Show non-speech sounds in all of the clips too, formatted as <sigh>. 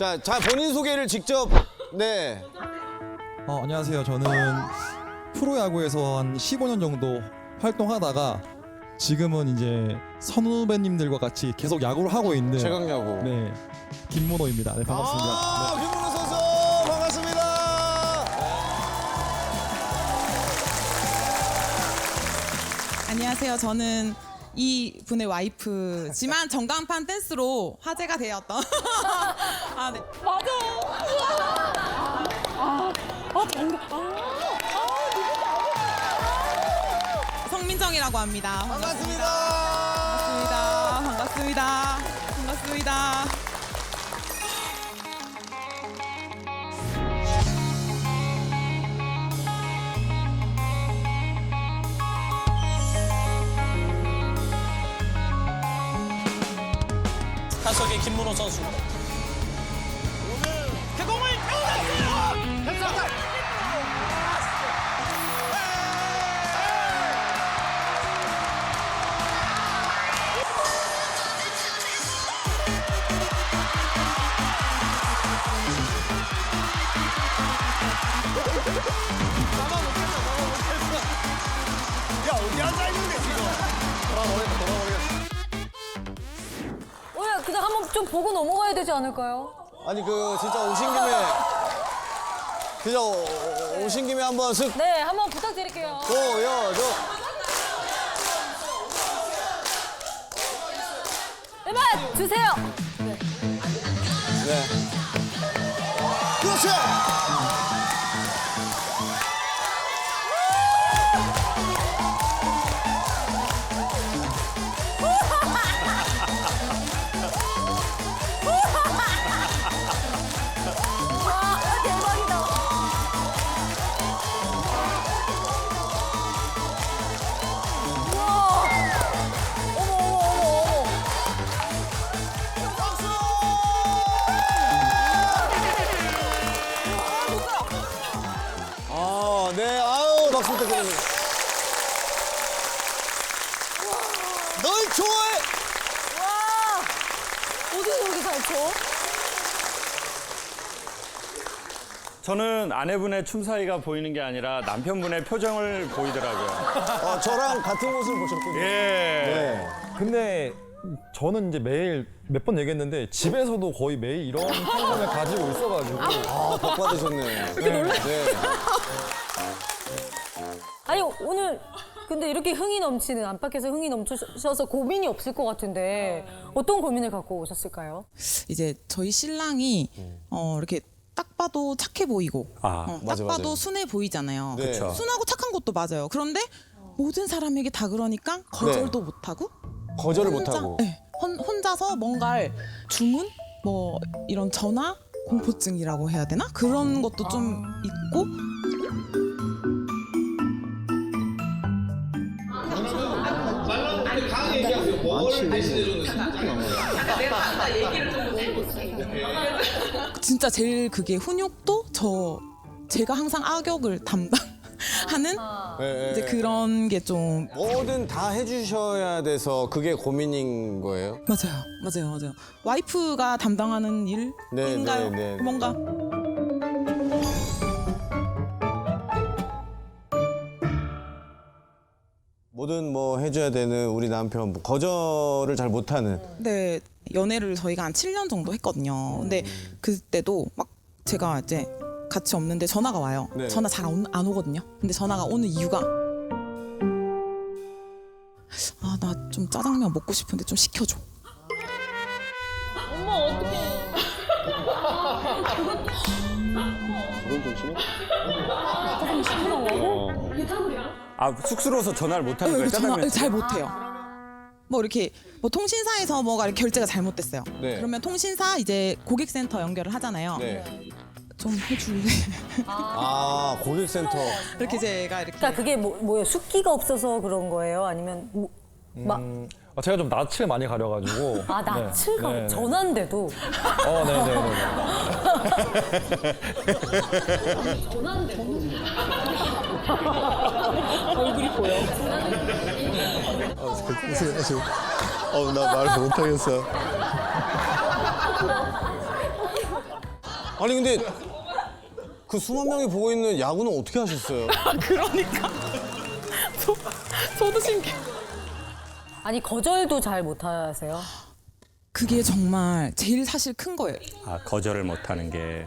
자, 자 본인 소개를 직접 네. 어, 안녕하세요. 저는 프로야구에서 한 15년 정도 활동하다가 지금은 이제 선후배님들과 같이 계속 야구를 하고 있는 최강야구. 네 김문호입니다. 네 반갑습니다. 아, 네. 김문호 선수 반갑습니다. 안녕하세요. 저는 이 분의 와이프지만 <laughs> 전광판 댄스로 화제가 되었던 <laughs> 아, 네. 맞아. 아, 성민정이라고 합니다. 반갑습니다. 반갑습니다. 반갑습니다. 반갑습니다. 타석의 김문호 선수. 좀 보고 넘어가야 되지 않을까요? 아니 그 진짜 오신 김에 진짜 오- 오신 김에 한번 슥 네, 한번 부탁드릴게요. 보여줘. 음악 주세요. 네. 그렇지. 아, 네. 아우, 박수 부탁드립니다. 널 좋아해. 와. 어디서 그렇게 잘 쳐? 저는 아내분의 춤 사이가 보이는 게 아니라 남편분의 표정을 보이더라고요. <laughs> 어, 저랑 같은 모습을 보셨군요. 예. 네. 근데 저는 이제 매일 몇 번 얘기했는데 집에서도 거의 매일 이런 <laughs> 편견을 가지고 있어가지고 아, 복 받으셨네. 이렇게 놀래? 네. 아니, 오늘 근데 이렇게 흥이 넘치는 안팎에서 흥이 넘치셔서 고민이 없을 것 같은데 어떤 고민을 갖고 오셨을까요? 이제 저희 신랑이 어, 이렇게 딱 봐도 착해 보이고 아, 어, 딱 맞아, 봐도 맞아요. 순해 보이잖아요. 네. 그쵸. 순하고 착한 것도 맞아요. 그런데 모든 사람에게 다 그러니까 거절도 못하고 거절을 혼자, 못하고. 네, 혼, 혼자서 뭔가를 주문 뭐 이런 전화 공포증이라고 해야 되나 그런 것도 좀 있고 진짜 제일 그게 훈육도 저 제가 항상 악역을 담당하는 네, 이제 네. 그런 게 좀 뭐든 다 해주셔야 돼서 그게 고민인 거예요? 맞아요, 맞아요, 맞아요. 와이프가 담당하는 네, 일인가요? 네, 네. 뭔가 뭐든 뭐 해줘야 되는 우리 남편 뭐 거절을 잘 못하는. 네 연애를 저희가 한 7년 정도 했거든요. 근데 그때도 막 제가 이제 같이 없는데 전화가 와요. 네. 전화 잘 안 오거든요. 근데 전화가 오는 이유가 아 나 좀 짜장면 먹고 싶은데 좀 시켜줘. 아, 쑥스러워서 전화를 못 하는 네, 거예요. 전화 짜장면. 잘 못해요. 뭐 이렇게 뭐 통신사에서 뭐가 이렇게 결제가 잘못됐어요. 네. 그러면 통신사 이제 고객센터 연결을 하잖아요. 네. 좀 해줄래? 아 고객센터. 이렇게 제가 이렇게 그러니까 그게 뭐, 뭐예요? 숫기가 없어서 그런 거예요? 아니면 뭐, 막, 아, 제가 좀 낯을 많이 가려가지고 아, 낯을 가 네, 네. 전화인데도. 어, <laughs> <laughs> 네네네. 어, 나 말 못하겠어. 아니 근데 그 수만 명이 보고 있는 야구는 어떻게 하셨어요? <laughs> 그러니까 저, 저도 신기해. 아니 거절도 잘 못하세요? 그게 정말 제일 사실 큰 거예요. 아, 거절을 못하는 게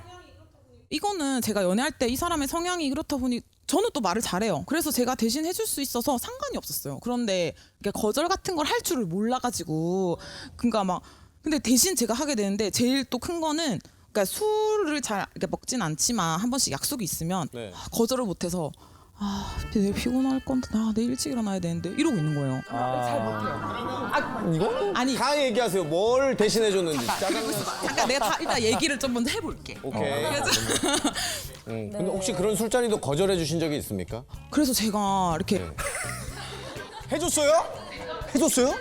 이거는 제가 연애할 때 이 사람의 성향이 그렇다 보니 저는 또 말을 잘해요. 그래서 제가 대신 해줄 수 있어서 상관이 없었어요. 그런데 이게 거절 같은 걸 할 줄을 몰라가지고 그러니까 막 근데 대신 제가 하게 되는데 제일 또 큰 거는 그러니까 술을 잘 이렇게 먹진 않지만 한 번씩 약속이 있으면 네. 아, 거절을 못해서 아 내일 피곤할 건데 나 내일 일찍 일어나야 되는데 이러고 있는 거예요. 잘 못해요. 이거 아니 다 얘기하세요. 뭘 대신해 줬는지. 잠깐 내가 다 일단 얘기를 좀 먼저 해볼게. 오케이. 그래서 응. 근데 혹시 그런 술자리도 거절해 주신 적이 있습니까? 그래서 제가 이렇게 <laughs> 해줬어요? 해줬어요?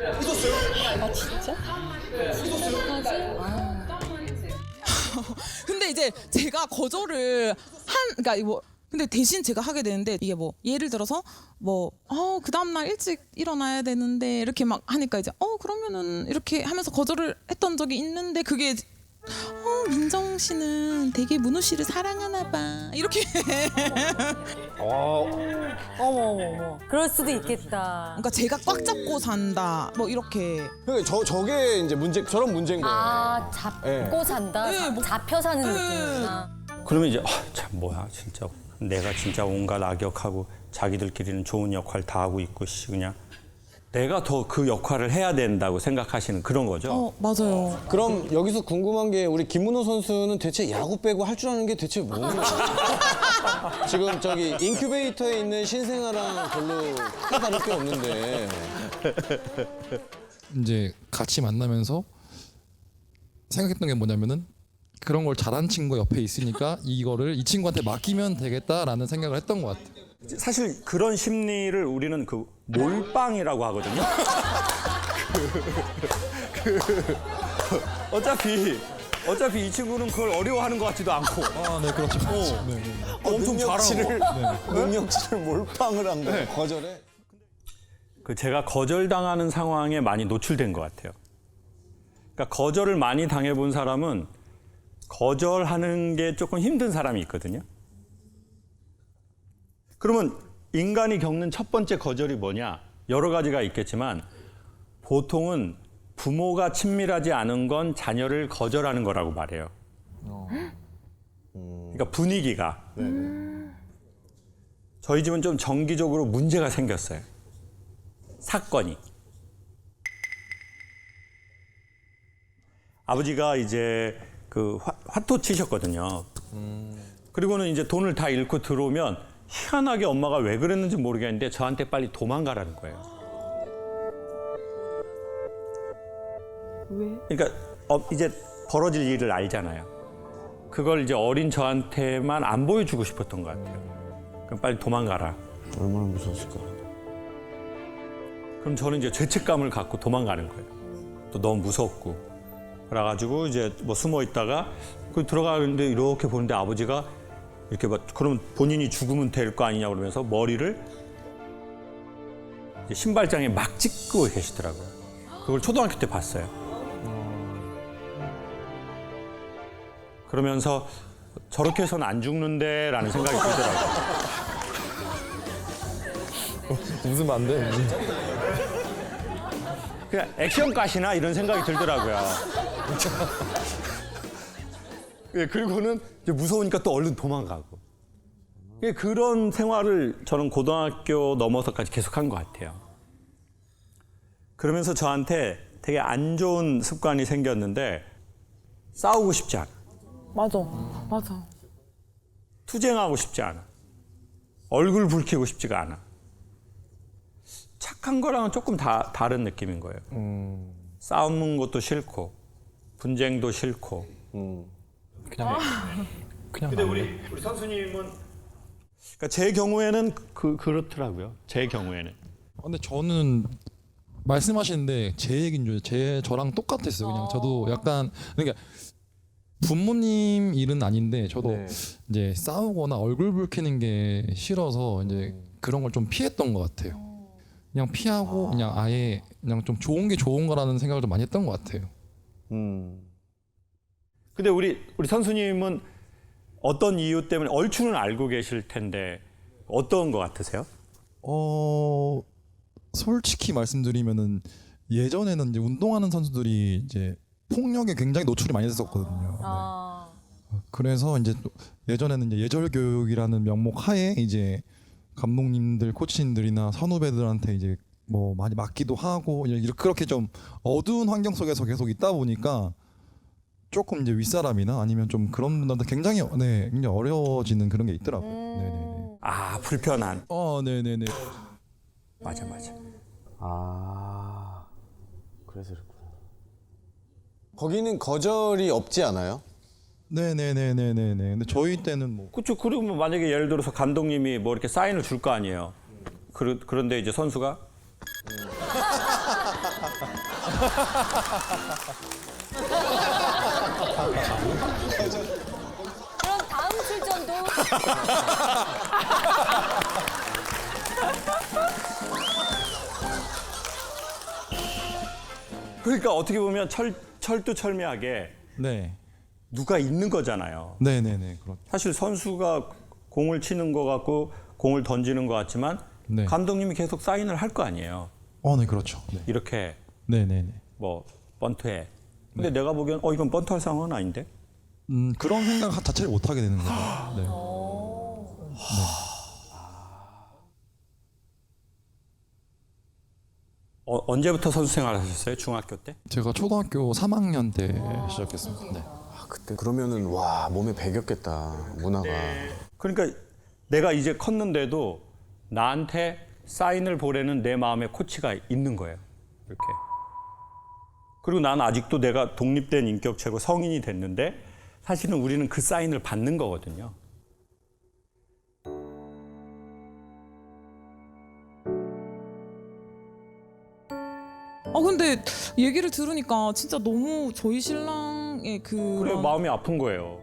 <laughs> 근데 이제 제가 거절을 한 그러니까 뭐 근데 대신 제가 하게 되는데 이게 뭐 예를 들어서 뭐 어 그 다음 날 일찍 일어나야 되는데 이렇게 막 하니까 이제 어 그러면은 이렇게 하면서 거절을 했던 적이 있는데 그게 어 민정 씨는 되게 문우 씨를 사랑하나 봐 이렇게 어머 어머 어머. 그럴 수도 있겠다. 그러니까 제가 꽉 잡고 산다 뭐 이렇게 그러니까 저 저게 이제 문제 저런 문제인 거예요. 아 잡고 산다. 네, 자- 뭐- 잡혀 사는 네. 느낌이구나. 그러면 이제 아, 참 뭐야 진짜 내가 진짜 온갖 악역하고 자기들끼리는 좋은 역할 다 하고 있고 씨 그냥 내가 더 그 역할을 해야 된다고 생각하시는 그런 거죠. 어 맞아요 그럼 여기서 궁금한 게 우리 김문호 선수는 대체 야구 빼고 할 줄 아는 게 대체 뭐예요? <laughs> 지금 저기 인큐베이터에 있는 신생아랑 별로 크게 다를 게 없는데. 이제 같이 만나면서 생각했던 게 뭐냐면은 그런 걸 잘한 친구 옆에 있으니까 이거를 이 친구한테 맡기면 되겠다라는 생각을 했던 것 같아요. 사실 그런 심리를 우리는 그 몰빵이라고 하거든요. 그, 그, 어차피 어차피 이 친구는 그걸 어려워하는 것 같지도 않고 아, 네, 그렇죠. 그렇죠. 네, 네. 엄청 능력치를 잘하고 <laughs> 능력치를 몰빵을 한 거예요. 거절해. 그 제가 거절당하는 상황에 많이 노출된 것 같아요. 그러니까 거절을 많이 당해본 사람은 거절하는 게 조금 힘든 사람이 있거든요. 그러면 인간이 겪는 첫 번째 거절이 뭐냐? 여러 가지가 있겠지만 보통은 부모가 친밀하지 않은 건 자녀를 거절하는 거라고 말해요. 그러니까 분위기가. 저희 집은 좀 정기적으로 문제가 생겼어요. 사건이. 아버지가 이제 그 화, 화토 치셨거든요. 그리고는 이제 돈을 다 잃고 들어오면 희한하게 엄마가 왜 그랬는지 모르겠는데 저한테 빨리 도망가라는 거예요. 왜? 그러니까 어, 이제 벌어질 일을 알잖아요. 그걸 이제 어린 저한테만 안 보여주고 싶었던 것 같아요. 그럼 빨리 도망가라. 얼마나 무서웠을까. 그럼 저는 이제 죄책감을 갖고 도망가는 거예요. 또 너무 무섭고. 그래가지고 이제 뭐 숨어 있다가 그 들어가는데 이렇게 보는데 아버지가 이렇게 막 그럼 본인이 죽으면 될 거 아니냐 그러면서 머리를 신발장에 막 찍고 계시더라고요. 그걸 초등학교 때 봤어요. 그러면서 저렇게 해서는 안 죽는데라는 생각이 들더라고요. <laughs> 웃으면 안 돼. 그냥 액션가시나 이런 생각이 들더라고요. <laughs> 예, 그리고는 이제 무서우니까 또 얼른 도망가고. 예, 그런 생활을 저는 고등학교 넘어서까지 계속한 것 같아요. 그러면서 저한테 되게 안 좋은 습관이 생겼는데 싸우고 싶지 않아. 맞아 맞아 투쟁하고 싶지 않아. 얼굴 붉히고 싶지가 않아. 착한 거랑은 조금 다 다른 느낌인 거예요. 싸우는 것도 싫고, 분쟁도 싫고. 그냥 그냥 근데 우리 우리 선수님은 그러니까 제 경우에는 그 그렇더라고요. 제 경우에는. 아, 근데 저는 말씀하시는데 제 얘기인 줄, 제 저랑 똑같았어요. 그냥 저도 약간 그러니까 부모님 일은 아닌데 저도 이제 싸우거나 얼굴 붉히는 게 싫어서 이제 그런 걸 좀 피했던 것 같아요. 그냥 피하고 그냥 아예 그냥 좀 좋은 게 좋은 거라는 생각을 좀 많이 했던 것 같아요. 음. 근데 우리 우리 선수님은 어떤 이유 때문에 얼추는 알고 계실 텐데 어떤 거 같으세요? 어 솔직히 말씀드리면은 예전에는 이제 운동하는 선수들이 이제 폭력에 굉장히 노출이 많이 됐었거든요. 아. 그래서 이제 또 예전에는 이제 예절 교육이라는 명목 하에 이제 감독님들, 코치님들이나 선후배들한테 이제 뭐 많이 맞기도 하고 이렇게 그렇게 좀 어두운 환경 속에서 계속 있다 보니까 조금 이제 윗사람이나 아니면 좀 그런 분들한테 굉장히 네 굉장히 어려워지는 그런 게 있더라고요. 네네네. 아 불편한. 어 네네네. 맞아 맞아. 아 그래서 그렇구나. 거기는 거절이 없지 않아요? 네네네네네네. 근데 저희 때는 뭐 그렇죠. 그러면 만약에 예를 들어서 감독님이 뭐 이렇게 사인을 줄 거 아니에요. 그러, 그런데 이제 선수가 그럼 다음 출전도 그러니까 어떻게 보면 철 철두철미하게 네. 누가 있는 거잖아요. 네네네. 그렇. 사실 선수가 공을 치는 것 같고 공을 던지는 것 같지만 네. 감독님이 계속 사인을 할 거 아니에요. 어, 네 그렇죠. 네. 이렇게 네 네 네. 뭐 번트해. 근데 내가 보기엔 어 이건 번트할 상황은 아닌데. 음 그런 생각 자체를 못 하게 되는 거죠. <gasps> 네. 어, 언제부터 선수 생활하셨어요? 중학교 때? 제가 초등학교 3학년 때 시작했습니다. 네. 아, 그때 그러면은 와 몸에 배겼겠다 문화가. 그러니까 내가 이제 컸는데도 나한테 사인을 보내는 내 마음의 코치가 있는 거예요. 이렇게. 그리고 난 아직도 내가 독립된 인격체고 성인이 됐는데 사실은 우리는 그 사인을 받는 거거든요. 아 근데 얘기를 들으니까 진짜 너무 저희 신랑의 그 그래 마음이 아픈 거예요.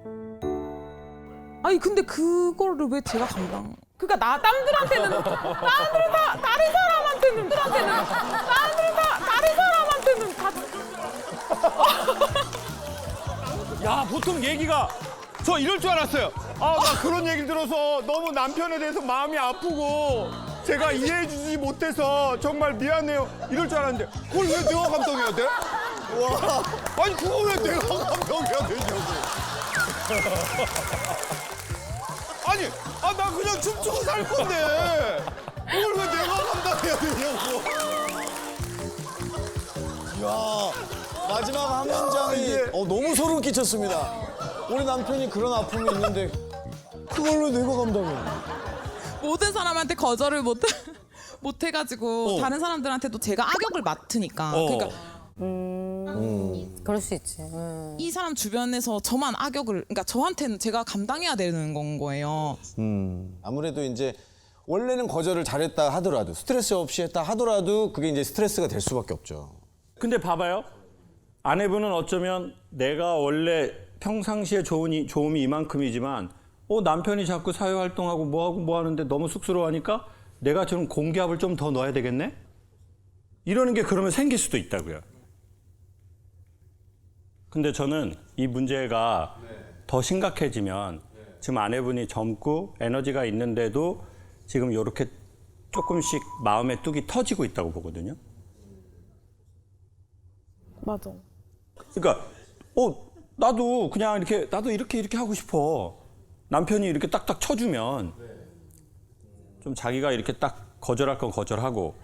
아니 근데 그거를 왜 제가 감당? 그러니까 나 남들한테는 남들 다 다른 사람한테는 들한테는 남들 다 다른 사람한테는 다 <laughs> 야 보통 얘기가 저 이럴 줄 알았어요. 아 나 그런 얘기를 들어서 너무 남편에 대해서 마음이 아프고 제가 이해해주지 못해서 정말 미안해요. 이럴 줄 알았는데 그걸 왜 내가 감당해야 돼? 와 아니 그거 왜 내가 감당해야 되냐고. 아니 아 나 그냥 춤추고 살 건데 그걸 왜 내가 감당해야 되냐고. 야 마지막 한 문장이 이게- 어, 너무 소름 끼쳤습니다. 우리 남편이 그런 아픔이 있는데 그걸 왜 내가 감당해? 모든 사람한테 거절을 못 <laughs> 못 해가지고 다른 사람들한테도 제가 악역을 맡으니까 그러니까 그럴 수 있지. 음. 이 사람 주변에서 저만 악역을 그러니까 저한테는 제가 감당해야 되는 건 거예요. 음 아무래도 이제 원래는 거절을 잘했다 하더라도 스트레스 없이 했다 하더라도 그게 이제 스트레스가 될 수밖에 없죠. 근데 봐봐요. 아내분은 어쩌면 내가 원래 평상시에 좋으니, 좋음이 이만큼이지만 어, 남편이 자꾸 사회 활동하고 뭐하고 뭐 하는데 너무 쑥스러워하니까 내가 좀 공기압을 좀 더 넣어야 되겠네? 이러는 게 그러면 생길 수도 있다고요. 근데 저는 이 문제가 더 심각해지면 지금 아내분이 젊고 에너지가 있는데도 지금 이렇게 조금씩 마음의 뚝이 터지고 있다고 보거든요. 맞아. 그러니까 어 나도 그냥 이렇게 나도 이렇게 이렇게 하고 싶어 남편이 이렇게 딱딱 쳐주면 좀 자기가 이렇게 딱 거절할 건 거절하고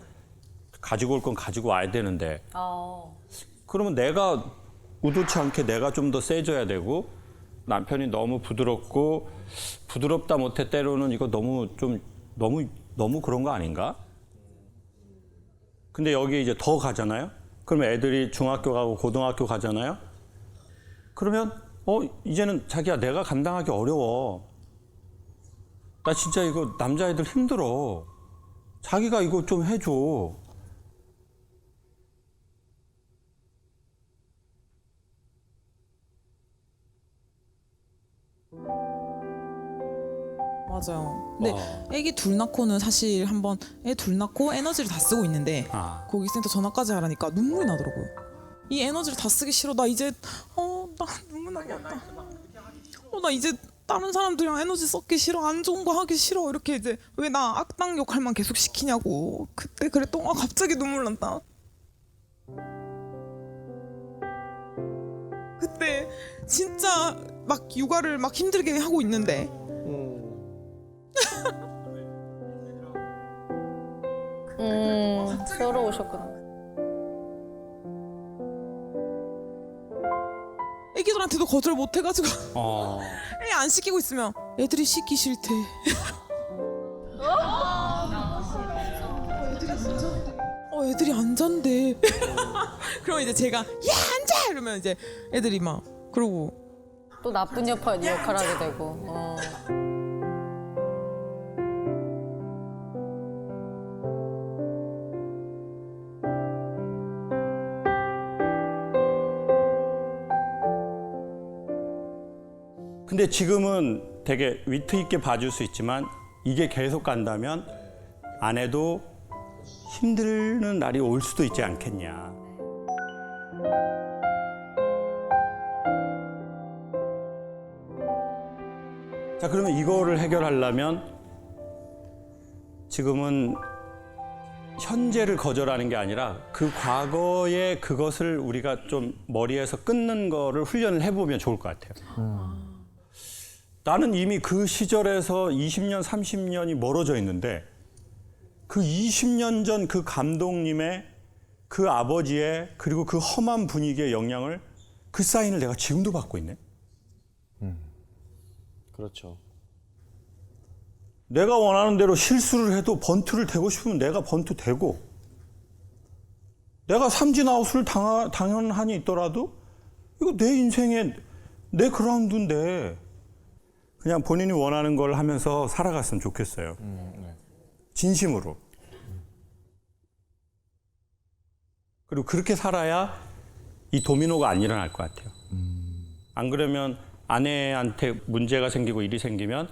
가지고 올 건 가지고 와야 되는데 어. 그러면 내가 의도치 않게 내가 좀 더 세져야 되고 남편이 너무 부드럽고 부드럽다 못해 때로는 이거 너무 좀 너무 너무 그런 거 아닌가? 근데 여기 이제 더 가잖아요. 그러면 애들이 중학교 가고 고등학교 가잖아요. 그러면 어 이제는 자기야 내가 감당하기 어려워. 나 진짜 이거 남자애들 힘들어. 자기가 이거 좀 해줘. 맞아요. 근데 애기 둘 낳고는 사실 한번 애 둘 낳고 에너지를 다 쓰고 있는데 아. 고객센터 전화까지 하라니까 눈물이 나더라고요. 이 에너지를 다 쓰기 싫어. 나 이제 어 나 눈물 나. 어나 이제 다른 사람들이랑 에너지 썩기 싫어 안 좋은 거 하기 싫어 이렇게 이제 왜 나 악당 역할만 계속 시키냐고 그때 그랬던 거 갑자기 눈물 난다 그때 진짜 막 육아를 막 힘들게 하고 있는데 음, 서러우셨구나. 애기들한테도 거절 못 해가지고 어. <laughs> 애 안 시키고 있으면 애들이 씻기 싫대. 어 애들이 안 잔대. 그럼 이제 제가 야 앉아 이러면 이제 애들이 막 그러고 또 나쁜 역할, 역할 하게 되고. 어. 근데 지금은 되게 위트 있게 봐줄 수 있지만 이게 계속 간다면 아내도 힘드는 날이 올 수도 있지 않겠냐. 자, 그러면 이거를 해결하려면 지금은 현재를 거절하는 게 아니라 그 과거의 그것을 우리가 좀 머리에서 끊는 거를 훈련을 해보면 좋을 것 같아요. 나는 이미 그 시절에서 20년, 30년이 멀어져 있는데 그 20년 전 그 감독님의 그 아버지의 그리고 그 험한 분위기의 영향을 그 사인을 내가 지금도 받고 있네. 그렇죠. 내가 원하는 대로 실수를 해도 번트를 대고 싶으면 내가 번트 대고 내가 삼진 아웃을 당하, 당연하니 있더라도 이거 내 인생의 내 그라운드인데 그냥 본인이 원하는 걸 하면서 살아갔으면 좋겠어요. 진심으로. 그리고 그렇게 살아야 이 도미노가 안 일어날 것 같아요. 안 그러면 아내한테 문제가 생기고 일이 생기면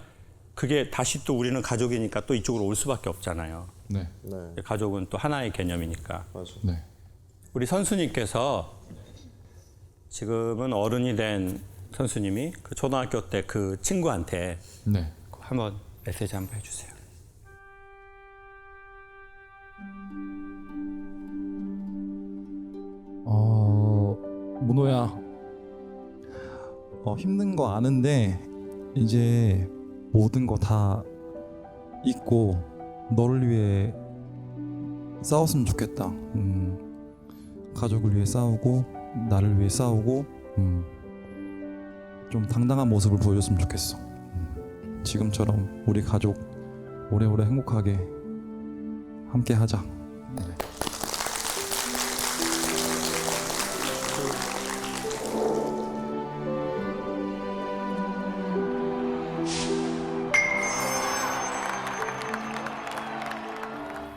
그게 다시 또 우리는 가족이니까 또 이쪽으로 올 수밖에 없잖아요. 네, 네, 가족은 또 하나의 개념이니까. 맞아. 네. 우리 선수님께서 지금은 어른이 된 선수님이 그 초등학교 때 그 친구한테 네. 한번 메시지 한번 해주세요. 어, 문호야. 어, 힘든 거 아는데 이제 모든 거 다 잊고 너를 위해 싸웠으면 좋겠다. 음, 가족을 위해 싸우고 나를 위해 싸우고 음, 좀 당당한 모습을 보여줬으면 좋겠어. 음, 지금처럼 우리 가족 오래오래 행복하게 함께 하자. 네.